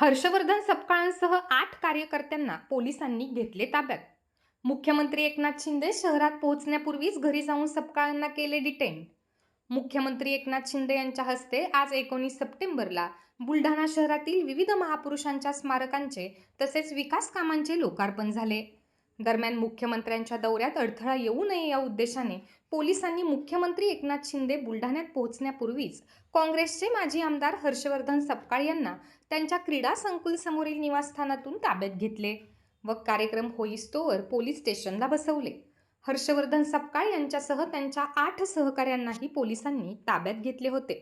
Harshvardhan सपकाळांसह आठ कार्यकर्त्यांना पोलिसांनी घेतले ताब्यात. मुख्यमंत्री एकनाथ शिंदे शहरात पोहोचण्यापूर्वीच घरी जाऊन सपकाळांना केले डिटेन. मुख्यमंत्री एकनाथ शिंदे यांच्या हस्ते आज एकोणीस सप्टेंबरला बुलढाणा शहरातील विविध महापुरुषांच्या स्मारकांचे तसेच विकास कामांचे लोकार्पण झाले. दरम्यान मुख्यमंत्र्यांच्या दौऱ्यात अडथळा येऊ नये या उद्देशाने पोलिसांनी मुख्यमंत्री एकनाथ शिंदे बुलढाण्यात पोहोचण्यापूर्वीच काँग्रेसचे माजी आमदार हर्षवर्धन सपकाळ यांना त्यांच्या क्रीडा संकुल समोरील निवासस्थानातून ताब्यात घेतले व कार्यक्रम होईस्तोवर पोलीस स्टेशनला बसवले. हर्षवर्धन सपकाळ यांच्यासह त्यांच्या आठ सहकाऱ्यांनाही पोलिसांनी ताब्यात घेतले होते.